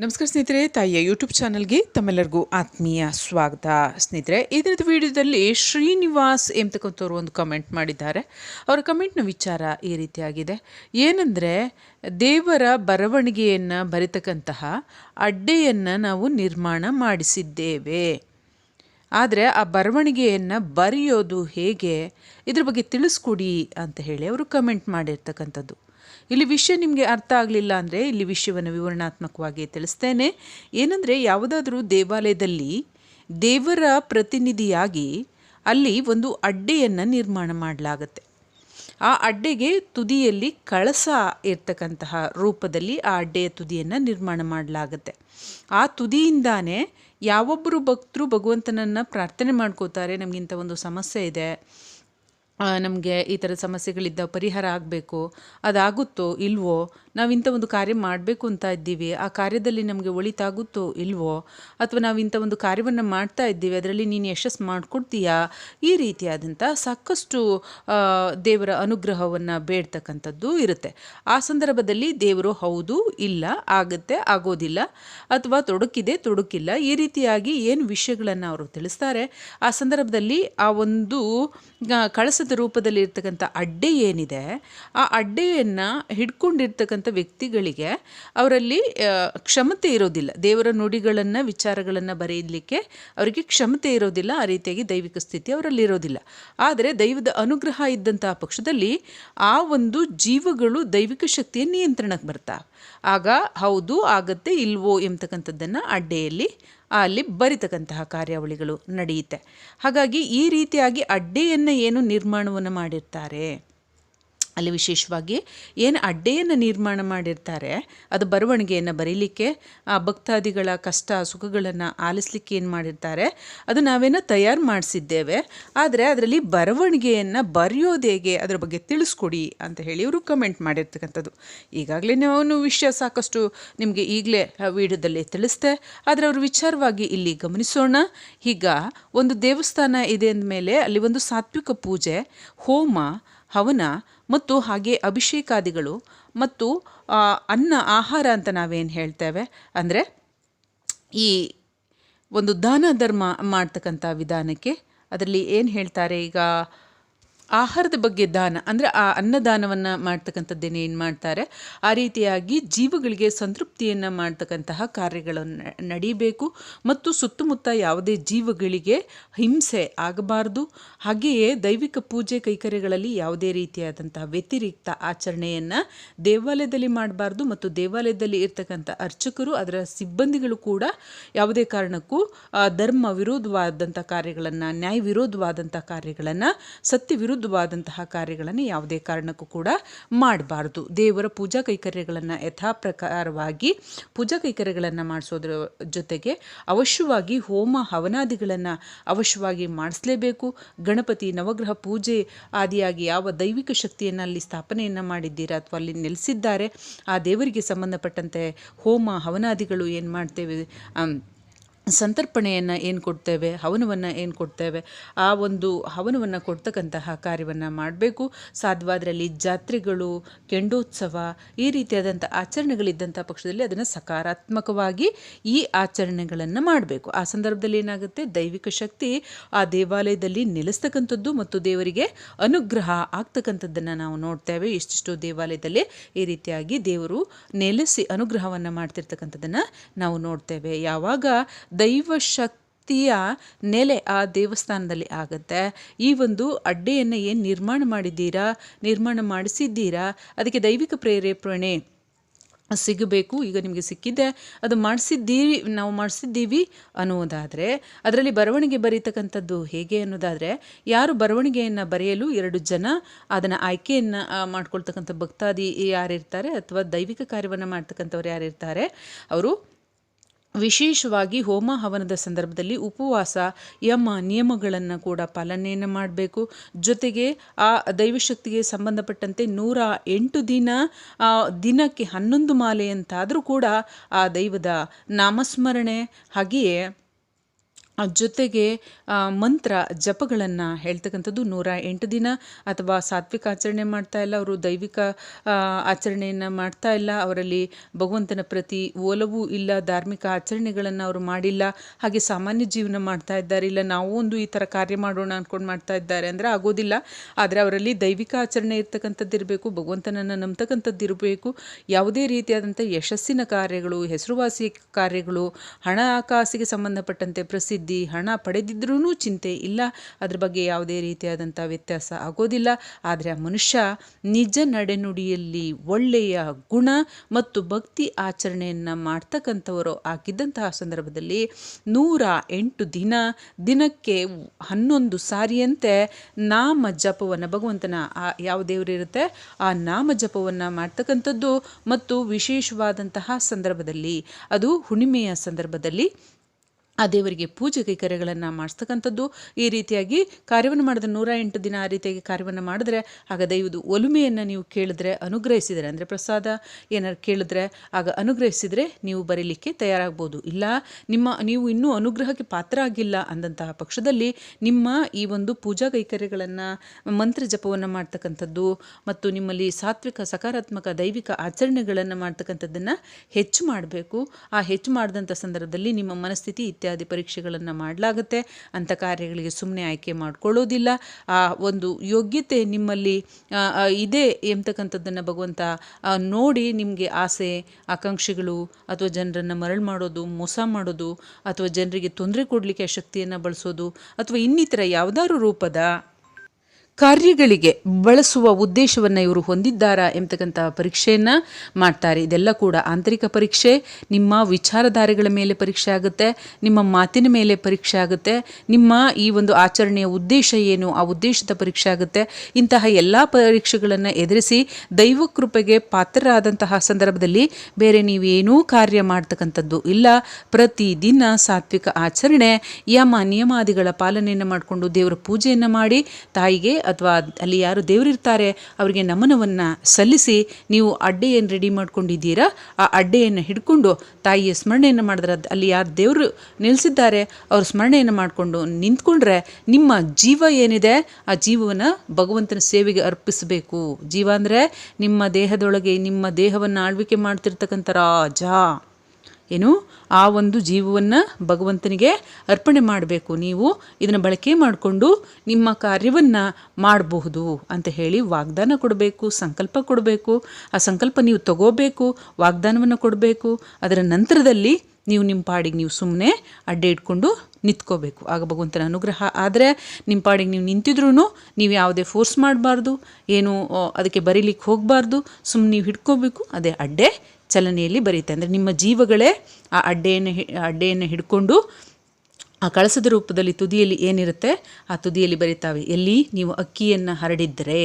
ನಮಸ್ಕಾರ ಸ್ನೇಹಿತರೆ, ತಾಯಿಯ ಯೂಟ್ಯೂಬ್ ಚಾನಲ್ಗೆ ತಮ್ಮೆಲ್ಲರಿಗೂ ಆತ್ಮೀಯ ಸ್ವಾಗತ. ಸ್ನೇಹಿತರೆ ಇದರದ ವಿಡಿಯೋದಲ್ಲಿ ಶ್ರೀನಿವಾಸ್ ಎಂಬತಕ್ಕಂಥವ್ರು ಒಂದು ಕಮೆಂಟ್ ಮಾಡಿದ್ದಾರೆ. ಅವರ ಕಮೆಂಟ್ನ ವಿಚಾರ ಈ ರೀತಿಯಾಗಿದೆ. ಏನಂದರೆ, ದೇವರ ಬರವಣಿಗೆಯನ್ನು ಬರಿತಕ್ಕಂತಹ ಅಡ್ಡೆಯನ್ನು ನಾವು ನಿರ್ಮಾಣ ಮಾಡಿಸಿದ್ದೇವೆ. ಆದರೆ, ಆ ಬರವಣಿಗೆಯನ್ನು ಬರೆಯೋದು ಹೇಗೆ? ಇದ್ರ ಬಗ್ಗೆ ತಿಳಿಸ್ಕೊಡಿ ಅಂತ ಹೇಳಿ ಅವರು ಕಮೆಂಟ್ ಮಾಡಿರ್ತಕ್ಕಂಥದ್ದು. ಇಲ್ಲಿ ವಿಷಯ ನಿಮಗೆ ಅರ್ಥ ಆಗಲಿಲ್ಲ ಅಂದರೆ ಇಲ್ಲಿ ವಿಷಯವನ್ನು ವಿವರಣಾತ್ಮಕವಾಗಿ ತಿಳಿಸ್ತೇನೆ. ಏನಂದರೆ ಯಾವುದಾದ್ರೂ ದೇವಾಲಯದಲ್ಲಿ ದೇವರ ಪ್ರತಿನಿಧಿಯಾಗಿ ಅಲ್ಲಿ ಒಂದು ಅಡ್ಡೆಯನ್ನು ನಿರ್ಮಾಣ ಮಾಡಲಾಗತ್ತೆ. ಆ ಅಡ್ಡೆಗೆ ತುದಿಯಲ್ಲಿ ಕಳಸ ಇರ್ತಕ್ಕಂತಹ ರೂಪದಲ್ಲಿ ಆ ಅಡ್ಡೆಯ ತುದಿಯನ್ನು ನಿರ್ಮಾಣ ಮಾಡಲಾಗತ್ತೆ. ಆ ತುದಿಯಿಂದಾನೇ ಯಾವೊಬ್ಬರು ಭಕ್ತರು ಭಗವಂತನನ್ನು ಪ್ರಾರ್ಥನೆ ಮಾಡ್ಕೋತಾರೆ, ನಮಗಿಂತ ಒಂದು ಸಮಸ್ಯೆ ಇದೆ. ನಮಗೆ ಈ ಥರದ ಸಮಸ್ಯೆಗಳಿದ್ದ ಪರಿಹಾರ ಆಗಬೇಕು, ಅದಾಗುತ್ತೋ ಇಲ್ವೋ ನಾವು ಇಂಥ ಒಂದು ಕಾರ್ಯ ಮಾಡಬೇಕು ಅಂತ ಇದ್ದೀವಿ, ಆ ಕಾರ್ಯದಲ್ಲಿ ನಮಗೆ ಒಳಿತಾಗುತ್ತೋ ಇಲ್ವೋ, ಅಥವಾ ನಾವು ಇಂಥ ಒಂದು ಕಾರ್ಯವನ್ನು ಮಾಡ್ತಾ ಇದ್ದೀವಿ, ಅದರಲ್ಲಿ ನೀನು ಯಶಸ್ಸು ಮಾಡಿಕೊಡ್ತೀಯಾ, ಈ ರೀತಿಯಾದಂಥ ಸಾಕಷ್ಟು ದೇವರ ಅನುಗ್ರಹವನ್ನು ಬೇಡ್ತಕ್ಕಂಥದ್ದು ಇರುತ್ತೆ. ಆ ಸಂದರ್ಭದಲ್ಲಿ ದೇವರು ಹೌದು, ಇಲ್ಲ, ಆಗುತ್ತೆ, ಆಗೋದಿಲ್ಲ, ಅಥವಾ ತೊಡಕಿದೆ, ತೊಡಕಿಲ್ಲ, ಈ ರೀತಿಯಾಗಿ ಏನು ವಿಷಯಗಳನ್ನು ಅವರು ತಿಳಿಸ್ತಾರೆ, ಆ ಸಂದರ್ಭದಲ್ಲಿ ಆ ಒಂದು ಕಳಸದ ರೂಪದಲ್ಲಿ ಇರ್ತಕ್ಕಂಥ ಅಡ್ಡೆ ಏನಿದೆ, ಆ ಅಡ್ಡೆಯನ್ನು ಹಿಡ್ಕೊಂಡಿರ್ತಕ್ಕಂಥ ವ್ಯಕ್ತಿಗಳಿಗೆ ಅವರಲ್ಲಿ ಕ್ಷಮತೆ ಇರೋದಿಲ್ಲ. ದೇವರ ನುಡಿಗಳನ್ನು, ವಿಚಾರಗಳನ್ನು ಬರೆಯಲಿಕ್ಕೆ ಅವರಿಗೆ ಕ್ಷಮತೆ ಇರೋದಿಲ್ಲ, ಆ ರೀತಿಯಾಗಿ ದೈವಿಕ ಸ್ಥಿತಿ ಅವರಲ್ಲಿ ಇರೋದಿಲ್ಲ ಆದರೆ ದೈವದ ಅನುಗ್ರಹ ಇದ್ದಂತಹ ಪಕ್ಷದಲ್ಲಿ ಆ ಒಂದು ಜೀವಗಳು ದೈವಿಕ ಶಕ್ತಿಯ ನಿಯಂತ್ರಣಕ್ಕೆ ಬರ್ತಾವೆ. ಆಗ ಹೌದು, ಆಗತ್ತೆ, ಇಲ್ವೋ ಎಂಬತಕ್ಕಂಥದ್ದನ್ನು ಅಡ್ಡೆಯಲ್ಲಿ ಅಲ್ಲಿ ಬರಿತಕ್ಕಂತಹ ಕಾರ್ಯಾವಳಿಗಳು ನಡೆಯುತ್ತೆ. ಹಾಗಾಗಿ ಈ ರೀತಿಯಾಗಿ ಅಡ್ಡೆಯನ್ನು ಏನು ನಿರ್ಮಾಣವನ್ನು ಮಾಡಿರ್ತಾರೆ? ಅಲ್ಲಿ ವಿಶೇಷವಾಗಿ ಏನು ಅಡ್ಡೆಯನ್ನು ನಿರ್ಮಾಣ ಮಾಡಿರ್ತಾರೆ, ಅದು ಬರವಣಿಗೆಯನ್ನು ಬರೀಲಿಕ್ಕೆ, ಆ ಭಕ್ತಾದಿಗಳ ಕಷ್ಟ, ಸುಖಗಳನ್ನು ಆಲಿಸ್ಲಿಕ್ಕೆ ಏನು ಮಾಡಿರ್ತಾರೆ, ಅದು ನಾವೇನೋ ತಯಾರು ಮಾಡಿಸಿದ್ದೇವೆ, ಆದರೆ ಅದರಲ್ಲಿ ಬರವಣಿಗೆಯನ್ನು ಬರೆಯೋದೇಗೆ ಅದರ ಬಗ್ಗೆ ತಿಳಿಸ್ಕೊಡಿ ಅಂತ ಹೇಳಿ ಇವರು ಕಮೆಂಟ್ ಮಾಡಿರ್ತಕ್ಕಂಥದ್ದು. ಈಗಾಗಲೇ ನಾವು ವಿಷಯ ಸಾಕಷ್ಟು ನಿಮಗೆ ಈಗಲೇ ವಿಡಿಯೋದಲ್ಲಿ ತಿಳಿಸ್ತೆ ಆದರೆ ಅವರು ವಿಚಾರವಾಗಿ ಇಲ್ಲಿ ಗಮನಿಸೋಣ. ಈಗ ಒಂದು ದೇವಸ್ಥಾನ ಇದೆ ಅಂದಮೇಲೆ ಅಲ್ಲಿ ಒಂದು ಸಾತ್ವಿಕ ಪೂಜೆ, ಹೋಮ ಹವನ ಮತ್ತು ಹಾಗೆ ಅಭಿಷೇಕಾದಿಗಳು ಮತ್ತು ಅನ್ನ ಆಹಾರ ಅಂತ ನಾವೇನು ಹೇಳ್ತೇವೆ? ಅಂದರೆ ಈ ಒಂದು ದಾನ ಧರ್ಮ ಮಾಡ್ತಕ್ಕಂಥ ವಿಧಾನಕ್ಕೆ ಅದರಲ್ಲಿ ಏನು ಹೇಳ್ತಾರೆ ಈಗ? ಆಹಾರದ ಬಗ್ಗೆ ದಾನ, ಅಂದರೆ ಆ ಅನ್ನದಾನವನ್ನು ಮಾಡ್ತಕ್ಕಂಥದ್ದೇನು ಏನು ಮಾಡ್ತಾರೆ? ಆ ರೀತಿಯಾಗಿ ಜೀವಗಳಿಗೆ ಸಂತೃಪ್ತಿಯನ್ನು ಮಾಡ್ತಕ್ಕಂತಹ ಕಾರ್ಯಗಳನ್ನು ನಡೀಬೇಕು. ಮತ್ತು ಸುತ್ತಮುತ್ತ ಯಾವುದೇ ಜೀವಗಳಿಗೆ ಹಿಂಸೆ ಆಗಬಾರ್ದು. ಹಾಗೆಯೇ ದೈವಿಕ ಪೂಜೆ ಕೈಕರ್ಯಗಳಲ್ಲಿ ಯಾವುದೇ ರೀತಿಯಾದಂತಹ ವ್ಯತಿರಿಕ್ತ ಆಚರಣೆಯನ್ನು ದೇವಾಲಯದಲ್ಲಿ ಮಾಡಬಾರ್ದು. ಮತ್ತು ದೇವಾಲಯದಲ್ಲಿ ಇರ್ತಕ್ಕಂಥ ಅರ್ಚಕರು, ಅದರ ಸಿಬ್ಬಂದಿಗಳು ಕೂಡ ಯಾವುದೇ ಕಾರಣಕ್ಕೂ ಧರ್ಮ ವಿರೋಧವಾದಂಥ ಕಾರ್ಯಗಳನ್ನು ನ್ಯಾಯ ವಿರೋಧವಾದಂಥ ಕಾರ್ಯಗಳನ್ನು ಸತ್ಯ ವಿರುದ್ಧ ವಿರುದ್ಧವಾದಂತಹ ಕಾರ್ಯಗಳನ್ನು ಯಾವುದೇ ಕಾರಣಕ್ಕೂ ಕೂಡ ಮಾಡಬಾರ್ದು. ದೇವರ ಪೂಜಾ ಕೈಕರ್ಯಗಳನ್ನು ಯಥಾ ಪ್ರಕಾರವಾಗಿ ಪೂಜಾ ಕೈಕರ್ಯಗಳನ್ನು ಮಾಡಿಸೋದ್ರ ಜೊತೆಗೆ ಅವಶ್ಯವಾಗಿ ಹೋಮ ಹವನಾದಿಗಳನ್ನು ಅವಶ್ಯವಾಗಿ ಮಾಡಿಸಲೇಬೇಕು. ಗಣಪತಿ ನವಗ್ರಹ ಪೂಜೆ ಆದಿಯಾಗಿ ಯಾವ ದೈವಿಕ ಶಕ್ತಿಯನ್ನು ಅಲ್ಲಿ ಸ್ಥಾಪನೆಯನ್ನು ಮಾಡಿದ್ದೀರಾ ಅಥವಾ ಅಲ್ಲಿ ನೆಲೆಸಿದ್ದಾರೆ, ಆ ದೇವರಿಗೆ ಸಂಬಂಧಪಟ್ಟಂತೆ ಹೋಮ ಹವನಾದಿಗಳು ಏನು ಮಾಡ್ತೇವೆ ಸಂತರ್ಪಣೆಯನ್ನು ಏನು ಕೊಡ್ತೇವೆ, ಹವನವನ್ನು ಏನು ಕೊಡ್ತೇವೆ, ಆ ಒಂದು ಹವನವನ್ನು ಕೊಡ್ತಕ್ಕಂತಹ ಕಾರ್ಯವನ್ನು ಮಾಡಬೇಕು. ಸಾಧ್ಯವಾದರಲ್ಲಿ ಜಾತ್ರೆಗಳು, ಕೆಂಡೋತ್ಸವ, ಈ ರೀತಿಯಾದಂಥ ಆಚರಣೆಗಳಿದ್ದಂಥ ಪಕ್ಷದಲ್ಲಿ ಅದನ್ನು ಸಕಾರಾತ್ಮಕವಾಗಿ ಈ ಆಚರಣೆಗಳನ್ನು ಮಾಡಬೇಕು. ಆ ಸಂದರ್ಭದಲ್ಲಿ ಏನಾಗುತ್ತೆ? ದೈವಿಕ ಶಕ್ತಿ ಆ ದೇವಾಲಯದಲ್ಲಿ ನೆಲೆಸ್ತಕ್ಕಂಥದ್ದು ಮತ್ತು ದೇವರಿಗೆ ಅನುಗ್ರಹ ಆಗ್ತಕ್ಕಂಥದ್ದನ್ನು ನಾವು ನೋಡ್ತೇವೆ. ಇಷ್ಟಿಷ್ಟು ದೇವಾಲಯದಲ್ಲಿ ಈ ರೀತಿಯಾಗಿ ದೇವರು ನೆಲೆಸಿ ಅನುಗ್ರಹವನ್ನು ಮಾಡ್ತಿರ್ತಕ್ಕಂಥದ್ದನ್ನು ನಾವು ನೋಡ್ತೇವೆ. ಯಾವಾಗ ದೈವ ಶಕ್ತಿಯ ನೆಲೆ ಆ ದೇವಸ್ಥಾನದಲ್ಲಿ ಆಗುತ್ತೆ. ಈ ಒಂದು ಅಡ್ಡೆಯನ್ನು ಏನು ನಿರ್ಮಾಣ ಮಾಡಿದ್ದೀರಾ? ನಿರ್ಮಾಣ ಮಾಡಿಸಿದ್ದೀರಾ? ಅದಕ್ಕೆ ದೈವಿಕ ಪ್ರೇರೇಪಣೆ ಸಿಗಬೇಕು, ಈಗ ನಿಮಗೆ ಸಿಕ್ಕಿದೆ. ಅದು ಮಾಡಿಸಿದ್ದೀವಿ, ನಾವು ಮಾಡಿಸಿದ್ದೀವಿ ಅನ್ನೋದಾದರೆ, ಅದರಲ್ಲಿ ಬರವಣಿಗೆ ಬರೀತಕ್ಕಂಥದ್ದು ಹೇಗೆ ಅನ್ನೋದಾದರೆ, ಯಾರು ಬರವಣಿಗೆಯನ್ನು ಬರೆಯಲು ಎರಡು ಜನ ಅದನ್ನು ಆಯ್ಕೆಯನ್ನು ಮಾಡ್ಕೊಳ್ತಕ್ಕಂಥ ಭಕ್ತಾದಿ ಯಾರಿರ್ತಾರೆ ಅಥವಾ ದೈವಿಕ ಕಾರ್ಯವನ್ನು ಮಾಡ್ತಕ್ಕಂಥವ್ರು ಯಾರಿರ್ತಾರೆ, ಅವರು ವಿಶೇಷವಾಗಿ ಹೋಮ ಹವನದ ಸಂದರ್ಭದಲ್ಲಿ ಉಪವಾಸ, ಯಮ ನಿಯಮಗಳನ್ನು ಕೂಡ ಪಾಲನೆಯನ್ನು ಮಾಡಬೇಕು. ಜೊತೆಗೆ ಆ ದೈವಶಕ್ತಿಗೆ ಸಂಬಂಧಪಟ್ಟಂತೆ ನೂರ ಎಂಟು ದಿನ ದಿನಕ್ಕೆ ಹನ್ನೊಂದು ಮಾಲೆ ಅಂತಾದರೂ ಕೂಡ ಆ ದೈವದ ನಾಮಸ್ಮರಣೆ, ಹಾಗೆಯೇ ಜೊತೆಗೆ ಮಂತ್ರ, ಜಪಗಳನ್ನು ಹೇಳ್ತಕ್ಕಂಥದ್ದು ನೂರ ಎಂಟು ದಿನ. ಅಥವಾ ಸಾತ್ವಿಕ ಆಚರಣೆ ಮಾಡ್ತಾ ಇಲ್ಲ, ಅವರು ದೈವಿಕ ಆಚರಣೆಯನ್ನು ಮಾಡ್ತಾ ಇಲ್ಲ. ಅವರಲ್ಲಿ ಭಗವಂತನ ಪ್ರತಿ ಒಲವೂ ಇಲ್ಲ, ಧಾರ್ಮಿಕ ಆಚರಣೆಗಳನ್ನು ಅವರು ಮಾಡಿಲ್ಲ. ಹಾಗೆ ಸಾಮಾನ್ಯ ಜೀವನ ಮಾಡ್ತಾ ಇದ್ದಾರೆ. ಇಲ್ಲ, ನಾವು ಒಂದು ಈ ಥರ ಕಾರ್ಯ ಮಾಡೋಣ ಅಂದ್ಕೊಂಡು ಮಾಡ್ತಾ ಇದ್ದಾರೆ ಅಂದರೆ ಆಗೋದಿಲ್ಲ. ಆದರೆ ಅವರಲ್ಲಿ ದೈವಿಕ ಆಚರಣೆ ಇರ್ತಕ್ಕಂಥದ್ದು ಇರಬೇಕು, ಭಗವಂತನನ್ನು ನಂಬ್ತಕ್ಕಂಥದ್ದು ಇರಬೇಕು. ಯಾವುದೇ ರೀತಿಯಾದಂಥ ಯಶಸ್ಸಿನ ಕಾರ್ಯಗಳು ಹೆಸರುವಾಸಿ ಕಾರ್ಯಗಳು, ಹಣ ಹಣಕಾಸಿಗೆ ಸಂಬಂಧಪಟ್ಟಂತೆ ಪ್ರಸಿದ್ಧಿ ಹಣ ಪಡೆದಿದ್ರೂ ಚಿಂತೆ ಇಲ್ಲ. ಅದ್ರ ಬಗ್ಗೆ ಯಾವುದೇ ರೀತಿಯಾದಂಥ ವ್ಯತ್ಯಾಸ ಆಗೋದಿಲ್ಲ. ಆದರೆ ಆ ಮನುಷ್ಯ ನಿಜ ನಡೆನುಡಿಯಲ್ಲಿ ಒಳ್ಳೆಯ ಗುಣ ಮತ್ತು ಭಕ್ತಿ ಆಚರಣೆಯನ್ನು ಮಾಡ್ತಕ್ಕಂಥವರು ಆಗಿದ್ದಂತಹ ಸಂದರ್ಭದಲ್ಲಿ ನೂರ ಎಂಟು ದಿನ, ದಿನಕ್ಕೆ ಹನ್ನೊಂದು ಸಾರಿಯಂತೆ ನಾಮ ಜಪವನ್ನು ಭಗವಂತನ ಆ ಯಾವ ದೇವರಿರುತ್ತೆ ಆ ನಾಮ ಜಪವನ್ನು ಮಾಡ್ತಕ್ಕಂಥದ್ದು. ಮತ್ತು ವಿಶೇಷವಾದಂತಹ ಸಂದರ್ಭದಲ್ಲಿ, ಅದು ಹುಣ್ಣಿಮೆಯ ಸಂದರ್ಭದಲ್ಲಿ ಆ ದೇವರಿಗೆ ಪೂಜೆ ಕೈಕರ್ಯಗಳನ್ನು ಮಾಡಿಸ್ತಕ್ಕಂಥದ್ದು ಈ ರೀತಿಯಾಗಿ ಕಾರ್ಯವನ್ನು ಮಾಡಿದ ನೂರ ಎಂಟು ದಿನ ಆ ರೀತಿಯಾಗಿ ಕಾರ್ಯವನ್ನು ಮಾಡಿದ್ರೆ, ಆಗ ದೈವದು ಒಲುಮೆಯನ್ನು ನೀವು ಕೇಳಿದ್ರೆ ಅನುಗ್ರಹಿಸಿದರೆ, ಅಂದರೆ ಪ್ರಸಾದ ಏನಾರು ಕೇಳಿದ್ರೆ ಆಗ ಅನುಗ್ರಹಿಸಿದರೆ ನೀವು ಬರೀಲಿಕ್ಕೆ ತಯಾರಾಗ್ಬೋದು. ಇಲ್ಲ, ನಿಮ್ಮ ನೀವು ಇನ್ನೂ ಅನುಗ್ರಹಕ್ಕೆ ಪಾತ್ರ ಆಗಿಲ್ಲ ಅಂದಂತಹ ಪಕ್ಷದಲ್ಲಿ ನಿಮ್ಮ ಈ ಒಂದು ಪೂಜಾ ಕೈಕರ್ಯಗಳನ್ನು, ಮಂತ್ರ ಜಪವನ್ನು ಮಾಡ್ತಕ್ಕಂಥದ್ದು ಮತ್ತು ನಿಮ್ಮಲ್ಲಿ ಸಾತ್ವಿಕ, ಸಕಾರಾತ್ಮಕ, ದೈವಿಕ ಆಚರಣೆಗಳನ್ನು ಮಾಡ್ತಕ್ಕಂಥದ್ದನ್ನು ಹೆಚ್ಚು ಮಾಡಬೇಕು. ಆ ಹೆಚ್ಚು ಮಾಡಿದಂಥ ಸಂದರ್ಭದಲ್ಲಿ ನಿಮ್ಮ ಮನಸ್ಥಿತಿ ಇತ್ಯಾದಿ ಪರೀಕ್ಷೆಗಳನ್ನು ಮಾಡಲಾಗುತ್ತೆ. ಅಂಥ ಕಾರ್ಯಗಳಿಗೆ ಸುಮ್ಮನೆ ಆಯ್ಕೆ ಮಾಡಿಕೊಳ್ಳೋದಿಲ್ಲ. ಆ ಒಂದು ಯೋಗ್ಯತೆ ನಿಮ್ಮಲ್ಲಿ ಇದೆ ಎಂಬತಕ್ಕಂಥದ್ದನ್ನು ಭಗವಂತ ನೋಡಿ ನಿಮಗೆ ಆಸೆ, ಆಕಾಂಕ್ಷೆಗಳು, ಅಥವಾ ಜನರನ್ನು ಮರಳು ಮಾಡೋದು, ಮೋಸ ಮಾಡೋದು, ಅಥವಾ ಜನರಿಗೆ ತೊಂದರೆ ಕೊಡಲಿಕ್ಕೆ ಆ ಶಕ್ತಿಯನ್ನು ಬಳಸೋದು, ಅಥವಾ ಇನ್ನಿತರ ಯಾವುದಾದ್ರು ರೂಪದ ಕಾರ್ಯಗಳಿಗೆ ಬಳಸುವ ಉದ್ದೇಶವನ್ನು ಇವರು ಹೊಂದಿದ್ದಾರಾ ಎಂಬತಕ್ಕಂಥ ಪರೀಕ್ಷೆಯನ್ನು ಮಾಡ್ತಾರೆ. ಇದೆಲ್ಲ ಕೂಡ ಆಂತರಿಕ ಪರೀಕ್ಷೆ. ನಿಮ್ಮ ವಿಚಾರಧಾರೆಗಳ ಮೇಲೆ ಪರೀಕ್ಷೆ ಆಗುತ್ತೆ. ನಿಮ್ಮ ಮಾತಿನ ಮೇಲೆ ಪರೀಕ್ಷೆ ಆಗುತ್ತೆ. ನಿಮ್ಮ ಈ ಒಂದು ಆಚರಣೆಯ ಉದ್ದೇಶ ಏನು, ಆ ಉದ್ದೇಶದ ಪರೀಕ್ಷೆ ಆಗುತ್ತೆ. ಇಂತಹ ಎಲ್ಲ ಪರೀಕ್ಷೆಗಳನ್ನು ಎದುರಿಸಿ ದೈವ ಕೃಪೆಗೆ ಪಾತ್ರರಾದಂತಹ ಸಂದರ್ಭದಲ್ಲಿ ಬೇರೆ ನೀವೇನೂ ಕಾರ್ಯ ಮಾಡ್ತಕ್ಕಂಥದ್ದು ಇಲ್ಲ. ಪ್ರತಿದಿನ ಸಾತ್ವಿಕ ಆಚರಣೆ, ಯಮ ನಿಯಮಾದಿಗಳ ಪಾಲನೆಯನ್ನು ಮಾಡಿಕೊಂಡು ದೇವರ ಪೂಜೆಯನ್ನು ಮಾಡಿ ತಾಯಿಗೆ ಅಥವಾ ಅಲ್ಲಿ ಯಾರು ದೇವರಿರ್ತಾರೆ, ಅವರಿಗೆ ನಮನವನ್ನು ಸಲ್ಲಿಸಿ ನೀವು ಅಡ್ಡೆಯನ್ನು ರೆಡಿ ಮಾಡ್ಕೊಂಡಿದ್ದೀರಾ? ಆ ಅಡ್ಡೆಯನ್ನು ಹಿಡ್ಕೊಂಡು ತಾಯಿಯ ಸ್ಮರಣೆಯನ್ನು ಮಾಡಿದ್ರೆ ಅಲ್ಲಿ ಯಾರು ದೇವರು ನಿಲ್ಲಿಸಿದ್ದಾರೆ ಅವ್ರ ಸ್ಮರಣೆಯನ್ನು ಮಾಡಿಕೊಂಡು ನಿಂತ್ಕೊಂಡ್ರೆ ನಿಮ್ಮ ಜೀವ ಏನಿದೆ? ಆ ಜೀವವನ್ನು ಭಗವಂತನ ಸೇವೆಗೆ ಅರ್ಪಿಸಬೇಕು. ಜೀವ ಅಂದರೆ ನಿಮ್ಮ ದೇಹದೊಳಗೆ ನಿಮ್ಮ ದೇಹವನ್ನು ಆಳ್ವಿಕೆ ಮಾಡ್ತಿರ್ತಕ್ಕಂಥ ರಾಜ. ಏನು? ಆ ಒಂದು ಜೀವವನ್ನು ಭಗವಂತನಿಗೆ ಅರ್ಪಣೆ ಮಾಡಬೇಕು. ನೀವು ಇದನ್ನು ಬಳಕೆ ಮಾಡಿಕೊಂಡು ನಿಮ್ಮ ಕಾರ್ಯವನ್ನು ಮಾಡಬಹುದು ಅಂತ ಹೇಳಿ ವಾಗ್ದಾನ ಕೊಡಬೇಕು, ಸಂಕಲ್ಪ ಕೊಡಬೇಕು. ಆ ಸಂಕಲ್ಪ ನೀವು ತಗೋಬೇಕು, ವಾಗ್ದಾನವನ್ನು ಕೊಡಬೇಕು. ಅದರ ನಂತರದಲ್ಲಿ ನೀವು ನಿಮ್ಮ ಪಾಡಿಗೆ ನೀವು ಸುಮ್ಮನೆ ಅಡ್ಡೆ ಇಟ್ಕೊಂಡು ನಿಂತ್ಕೋಬೇಕು. ಆಗ ಭಗವಂತನ ಅನುಗ್ರಹ. ಆದರೆ ನಿಮ್ಮ ಪಾಡಿಗೆ ನೀವು ನಿಂತಿದ್ರೂ ನೀವು ಯಾವುದೇ ಫೋರ್ಸ್ ಮಾಡಬಾರ್ದು. ಏನು ಅದಕ್ಕೆ ಬರೀಲಿಕ್ಕೆ ಹೋಗಬಾರ್ದು. ಸುಮ್ಮನೆ ನೀವು ಹಿಡ್ಕೋಬೇಕು. ಅದೇ ಅಡ್ಡೆ ಚಲನೆಯಲ್ಲಿ ಬರೀತೆ ಅಂದರೆ ನಿಮ್ಮ ಜೀವಗಳೇ ಆ ಅಡ್ಡೆಯನ್ನು ಅಡ್ಡೆಯನ್ನು ಹಿಡ್ಕೊಂಡು ಆ ಕಳಸದ ರೂಪದಲ್ಲಿ ತುದಿಯಲ್ಲಿ ಏನಿರುತ್ತೆ ಆ ತುದಿಯಲ್ಲಿ ಬರೀತಾವೆ. ಎಲ್ಲಿ? ನೀವು ಅಕ್ಕಿಯನ್ನು ಹರಡಿದ್ದರೆ.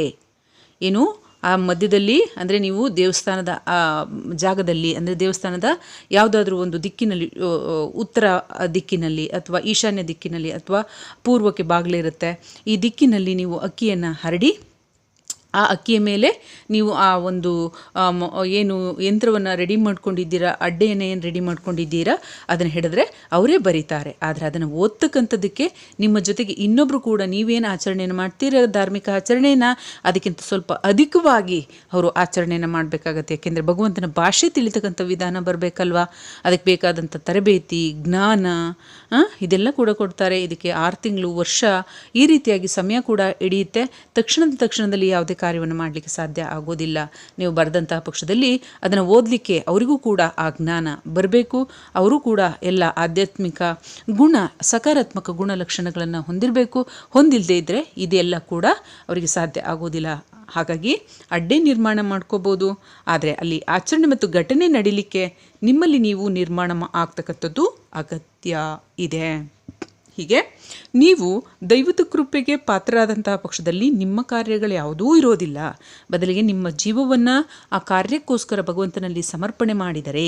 ಏನು? ಆ ಮಧ್ಯದಲ್ಲಿ, ಅಂದರೆ ನೀವು ದೇವಸ್ಥಾನದ, ಆ ಜಾಗದಲ್ಲಿ, ಅಂದರೆ ದೇವಸ್ಥಾನದ ಯಾವುದಾದ್ರೂ ಒಂದು ದಿಕ್ಕಿನಲ್ಲಿ ಉತ್ತರ ದಿಕ್ಕಿನಲ್ಲಿ ಅಥವಾ ಈಶಾನ್ಯ ದಿಕ್ಕಿನಲ್ಲಿ ಅಥವಾ ಪೂರ್ವಕ್ಕೆ ಬಾಗಿಲಿರುತ್ತೆ. ಈ ದಿಕ್ಕಿನಲ್ಲಿ ನೀವು ಅಕ್ಕಿಯನ್ನು ಹರಡಿ ಆ ಅಕ್ಕಿಯ ಮೇಲೆ ನೀವು ಆ ಒಂದು ಏನು ಯಂತ್ರವನ್ನು ರೆಡಿ ಮಾಡ್ಕೊಂಡಿದ್ದೀರಾ, ಅಡ್ಡೆಯನ್ನು ಏನು ರೆಡಿ ಮಾಡ್ಕೊಂಡಿದ್ದೀರಾ, ಅದನ್ನು ಹಿಡಿದ್ರೆ ಅವರೇ ಬರೀತಾರೆ. ಆದರೆ ಅದನ್ನು ಓದ್ತಕ್ಕಂಥದ್ದಕ್ಕೆ ನಿಮ್ಮ ಜೊತೆಗೆ ಇನ್ನೊಬ್ಬರು ಕೂಡ ನೀವೇನು ಆಚರಣೆಯನ್ನು ಮಾಡ್ತೀರ, ಧಾರ್ಮಿಕ ಆಚರಣೆಯನ್ನು? ಅದಕ್ಕಿಂತ ಸ್ವಲ್ಪ ಅಧಿಕವಾಗಿ ಅವರು ಆಚರಣೆಯನ್ನು ಮಾಡಬೇಕಾಗತ್ತೆ. ಯಾಕೆಂದರೆ ಭಗವಂತನ ಭಾಷೆ ತಿಳಿತಕ್ಕಂಥ ವಿಧಾನ ಬರಬೇಕಲ್ವಾ? ಅದಕ್ಕೆ ಬೇಕಾದಂಥ ತರಬೇತಿ, ಜ್ಞಾನ ಇದೆಲ್ಲ ಕೂಡ ಕೊಡ್ತಾರೆ. ಇದಕ್ಕೆ ಆರು ತಿಂಗಳು ವರ್ಷ ಈ ರೀತಿಯಾಗಿ ಸಮಯ ಕೂಡ ಹಿಡಿಯುತ್ತೆ. ತಕ್ಷಣದ ತಕ್ಷಣದಲ್ಲಿ ಯಾವುದೇ ಕಾರ್ಯವನ್ನು ಮಾಡಲಿಕ್ಕೆ ಸಾಧ್ಯ ಆಗೋದಿಲ್ಲ. ನೀವು ಬರೆದಂತಹ ಪಕ್ಷದಲ್ಲಿ ಅದನ್ನು ಓದಲಿಕ್ಕೆ ಅವರಿಗೂ ಕೂಡ ಆ ಜ್ಞಾನ ಬರಬೇಕು. ಅವರು ಕೂಡ ಎಲ್ಲ ಆಧ್ಯಾತ್ಮಿಕ ಗುಣ, ಸಕಾರಾತ್ಮಕ ಗುಣಲಕ್ಷಣಗಳನ್ನು ಹೊಂದಿರಬೇಕು. ಹೊಂದಿಲ್ಲದೆ ಇದ್ದರೆ ಇದೆಲ್ಲ ಕೂಡ ಅವರಿಗೆ ಸಾಧ್ಯ ಆಗೋದಿಲ್ಲ. ಹಾಗಾಗಿ ಅಡ್ಡೆ ನಿರ್ಮಾಣ ಮಾಡ್ಕೋಬೋದು. ಆದರೆ ಅಲ್ಲಿ ಆಚರಣೆ ಮತ್ತು ಘಟನೆ ನಡೀಲಿಕ್ಕೆ ನಿಮ್ಮಲ್ಲಿ ನೀವು ನಿರ್ಮಾಣ ಆಗ್ತಕ್ಕಂಥದ್ದು ಅಗತ್ಯ ಇದೆ. ಹೀಗೆ, ನೀವು ದೈವದ ಕೃಪೆಗೆ ಪಾತ್ರರಾದಂತಹ ಪಕ್ಷದಲ್ಲಿ ನಿಮ್ಮ ಕಾರ್ಯಗಳು ಯಾವುದೂ ಇರೋದಿಲ್ಲ. ಬದಲಿಗೆ ನಿಮ್ಮ ಜೀವವನ್ನು ಆ ಕಾರ್ಯಕ್ಕೋಸ್ಕರ ಭಗವಂತನಲ್ಲಿ ಸಮರ್ಪಣೆ ಮಾಡಿದರೆ,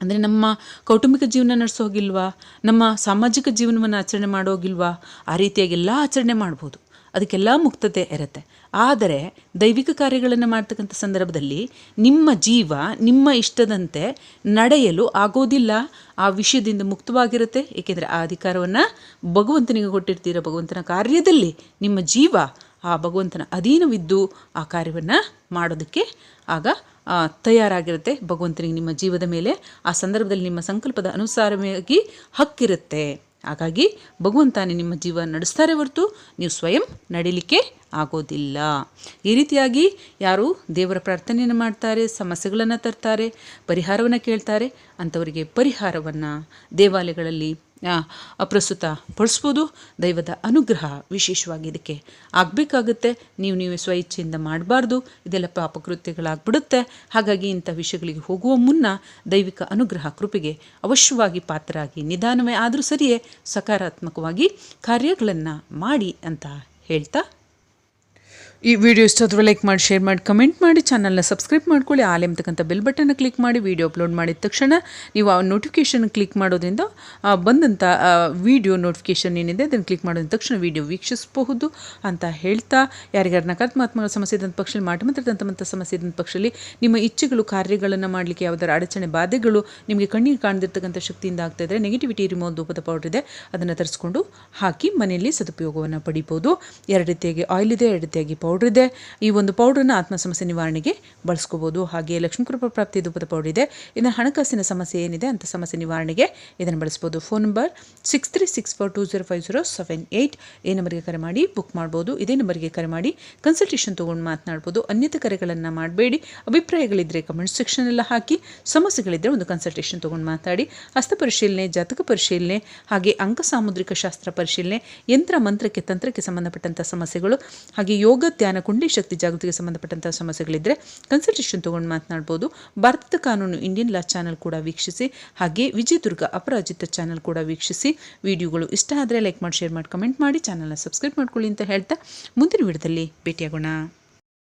ಅಂದರೆ ನಮ್ಮ ಕೌಟುಂಬಿಕ ಜೀವನ ನಡೆಸೋಗಿಲ್ವಾ? ನಮ್ಮ ಸಾಮಾಜಿಕ ಜೀವನವನ್ನು ಆಚರಣೆ ಮಾಡೋಗಿಲ್ವಾ? ಆ ರೀತಿಯಾಗಿ ಎಲ್ಲ ಆಚರಣೆ ಮಾಡ್ಬೋದು. ಅದಕ್ಕೆಲ್ಲ ಮುಕ್ತತೆ ಇರುತ್ತೆ. ಆದರೆ ದೈವಿಕ ಕಾರ್ಯಗಳನ್ನು ಮಾಡ್ತಕ್ಕಂಥ ಸಂದರ್ಭದಲ್ಲಿ ನಿಮ್ಮ ಜೀವ, ನಿಮ್ಮ ಇಷ್ಟದಂತೆ ನಡೆಯಲು ಆಗೋದಿಲ್ಲ. ಆ ವಿಷಯದಿಂದ ಮುಕ್ತವಾಗಿರುತ್ತೆ. ಏಕೆಂದರೆ ಆ ಅಧಿಕಾರವನ್ನು ಭಗವಂತನಿಗೆ ಕೊಟ್ಟಿರ್ತೀರ. ಭಗವಂತನ ಕಾರ್ಯದಲ್ಲಿ ನಿಮ್ಮ ಜೀವ ಆ ಭಗವಂತನ ಅಧೀನವಿದ್ದು ಆ ಕಾರ್ಯವನ್ನು ಮಾಡೋದಕ್ಕೆ ಆಗ ತಯಾರಾಗಿರುತ್ತೆ. ಭಗವಂತನಿಗೆ ನಿಮ್ಮ ಜೀವದ ಮೇಲೆ ಆ ಸಂದರ್ಭದಲ್ಲಿ ನಿಮ್ಮ ಸಂಕಲ್ಪದ ಅನುಸಾರವಾಗಿ ಹಕ್ಕಿರುತ್ತೆ. ಹಾಗಾಗಿ ಭಗವಂತನೇ ನಿಮ್ಮ ಜೀವ ನಡೆಸ್ತಾರೆ ಹೊರತು ನೀವು ಸ್ವಯಂ ನಡೀಲಿಕ್ಕೆ ಆಗೋದಿಲ್ಲ. ಈ ರೀತಿಯಾಗಿ ಯಾರು ದೇವರ ಪ್ರಾರ್ಥನೆಯನ್ನು ಮಾಡ್ತಾರೆ, ಸಮಸ್ಯೆಗಳನ್ನು ತರ್ತಾರೆ, ಪರಿಹಾರವನ್ನು ಕೇಳ್ತಾರೆ, ಅಂಥವರಿಗೆ ಪರಿಹಾರವನ್ನು ದೇವಾಲಯಗಳಲ್ಲಿ ಪ್ರಸ್ತುತ ಪಡಿಸ್ಬೋದು. ದೈವದ ಅನುಗ್ರಹ ವಿಶೇಷವಾಗಿ ಇದಕ್ಕೆ ಆಗಬೇಕಾಗುತ್ತೆ. ನೀವು ನೀವೇ ಸ್ವಇಚ್ಛೆಯಿಂದ ಮಾಡಬಾರ್ದು. ಇದೆಲ್ಲ ಪಾಪಕೃತ್ಯಗಳಾಗ್ಬಿಡುತ್ತೆ. ಹಾಗಾಗಿ ಇಂಥ ವಿಷಯಗಳಿಗೆ ಹೋಗುವ ಮುನ್ನ ದೈವಿಕ ಅನುಗ್ರಹ ಕೃಪೆಗೆ ಅವಶ್ಯವಾಗಿ ಪಾತ್ರರಾಗಿ ನಿಧಾನವೇ ಆದರೂ ಸರಿಯೇ ಸಕಾರಾತ್ಮಕವಾಗಿ ಕಾರ್ಯಗಳನ್ನು ಮಾಡಿ ಅಂತ ಹೇಳ್ತಾ ಈ ವಿಡಿಯೋ ಇಷ್ಟ ಆದರೂ ಲೈಕ್ ಮಾಡಿ ಶೇರ್ ಮಾಡಿ ಕಮೆಂಟ್ ಮಾಡಿ ಚಾನಲ್ನ ಸಬ್ಸ್ಕ್ರೈಬ್ ಮಾಡ್ಕೊಳ್ಳಿ. ಆಲೆ ಅಂತಕ್ಕಂಥ ಬೆಲ್ ಬಟನ್ನ ಕ್ಲಿಕ್ ಮಾಡಿ ವಿಡಿಯೋ ಅಪ್ಲೋಡ್ ಮಾಡಿದ ತಕ್ಷಣ ನೀವು ಆ ನೋಟಿಫಿಕೇಷನ್ ಕ್ಲಿಕ್ ಮಾಡೋದ್ರಿಂದ ಬಂದಂಥ ವಿಡಿಯೋ ನೋಟಿಫಿಕೇಷನ್ ಏನಿದೆ ಅದನ್ನು ಕ್ಲಿಕ್ ಮಾಡಿದ ತಕ್ಷಣ ವಿಡಿಯೋ ವೀಕ್ಷಿಸಬಹುದು ಅಂತ ಹೇಳ್ತಾ ಯಾರಿಗಾರು ನಕಾರಾತ್ಮಕ ಸಮಸ್ಯೆ ಇದ್ದಂಥ ಪಕ್ಷದಲ್ಲಿ, ಮಾಟ ಮಾತ್ರ ಸಮಸ್ಯೆ ಇದ್ದಂಥ ಪಕ್ಷದಲ್ಲಿ ನಿಮ್ಮ ಇಚ್ಛೆಗಳು, ಕಾರ್ಯಗಳನ್ನು ಮಾಡಲಿಕ್ಕೆ ಯಾವುದಾದ್ರು ಅಡಚಣೆ, ಬಾಧೆಗಳು ನಿಮಗೆ ಕಣ್ಣಿಗೆ ಕಾಣದಿರ್ತಕ್ಕಂಥ ಶಕ್ತಿಯಿಂದ ಆಗ್ತಾ ಇದ್ದರೆ ನೆಗೆಟಿವಿಟಿ ರಿಮೋಲ್ ದೂಪದ ಪೌಡರ್ ಇದೆ, ಅದನ್ನು ತರಿಸ್ಕೊಂಡು ಹಾಕಿ ಮನೆಯಲ್ಲಿ ಸದುಪಯೋಗವನ್ನು ಪಡಿಬೋದು ಎರಡು ರೀತಿಯಾಗಿ ಆಯಿಲ್ ಇದೆ, ಎರಡು ರೀತಿಯಾಗಿ ಪೌಡ್ರ್ ಇದೆ. ಈ ಒಂದು ಪೌಡ್ರನ್ನ ಆತ್ಮ ಸಮಸ್ಯೆ ನಿವಾರಣೆಗೆ ಬಳಸ್ಕೋಬೋದು. ಹಾಗೆ ಲಕ್ಷ್ಮೀಕೃಪ ಪ್ರಾಪ್ತಿ ಧೂಪದ ಪೌಡ್ರ್ ಇದೆ. ಇನ್ನು ಹಣಕಾಸಿನ ಸಮಸ್ಯೆ ಏನಿದೆ ಅಂತ ಸಮಸ್ಯೆ ನಿವಾರಣೆಗೆ ಇದನ್ನು ಬಳಸ್ಬೋದು. Phone number six three six four two zero five zero seven eight ಈ ನಂಬರ್ಗೆ ಕರೆ ಮಾಡಿ ಬುಕ್ ಮಾಡ್ಬೋದು. ಇದೇ ನಂಬರ್ಗೆ ಕರೆ ಮಾಡಿ ಕನ್ಸಲ್ಟೇಷನ್ ತೊಗೊಂಡು ಮಾತನಾಡ್ಬೋದು. ಅನ್ಯತ ಕರೆಗಳನ್ನು ಮಾಡಬೇಡಿ. ಅಭಿಪ್ರಾಯಗಳಿದ್ದರೆ ಕಮೆಂಟ್ ಸೆಕ್ಷನೆಲ್ಲ ಹಾಕಿ. ಸಮಸ್ಯೆಗಳಿದ್ದರೆ ಒಂದು ಕನ್ಸಲ್ಟೇಷನ್ ತೊಗೊಂಡು ಮಾತಾಡಿ. ಹಸ್ತ ಪರಿಶೀಲನೆ, ಜಾತಕ ಪರಿಶೀಲನೆ, ಹಾಗೆ ಅಂಕ ಸಾಮುದ್ರಿಕ ಶಾಸ್ತ್ರ ಪರಿಶೀಲನೆ, ಯಂತ್ರ, ಮಂತ್ರಕ್ಕೆ, ತಂತ್ರಕ್ಕೆ ಸಂಬಂಧಪಟ್ಟಂಥ ಸಮಸ್ಯೆಗಳು, ಹಾಗೆ ಯೋಗ ಧ್ಯಾನ ಕುಂಡಿ, ಶಕ್ತಿ ಜಾಗೃತಿಗೆ ಸಂಬಂಧಪಟ್ಟಂತಹ ಸಮಸ್ಯೆಗಳಿದ್ದರೆ ಕನ್ಸಲ್ಟೇಷನ್ ತಗೊಂಡು ಮಾತನಾಡ್ಬೋದು. ಭಾರತದ ಕಾನೂನು ಇಂಡಿಯನ್ ಲಾ ಚಾನಲ್ ಕೂಡ ವೀಕ್ಷಿಸಿ, ಹಾಗೆ ವಿಜಯದುರ್ಗ ಅಪರಾಜಿತ ಚಾನಲ್ ಕೂಡ ವೀಕ್ಷಿಸಿ. ವಿಡಿಯೋಗಳು ಇಷ್ಟ ಆದರೆ ಲೈಕ್ ಮಾಡಿ ಶೇರ್ ಮಾಡಿ ಕಮೆಂಟ್ ಮಾಡಿ ಚಾನಲ್ನ ಸಬ್ಸ್ಕ್ರೈಬ್ ಮಾಡ್ಕೊಳ್ಳಿ ಅಂತ ಹೇಳ್ತಾ ಮುಂದಿನ ವಿಡಿಯೋದಲ್ಲಿ ಭೇಟಿಯಾಗೋಣ.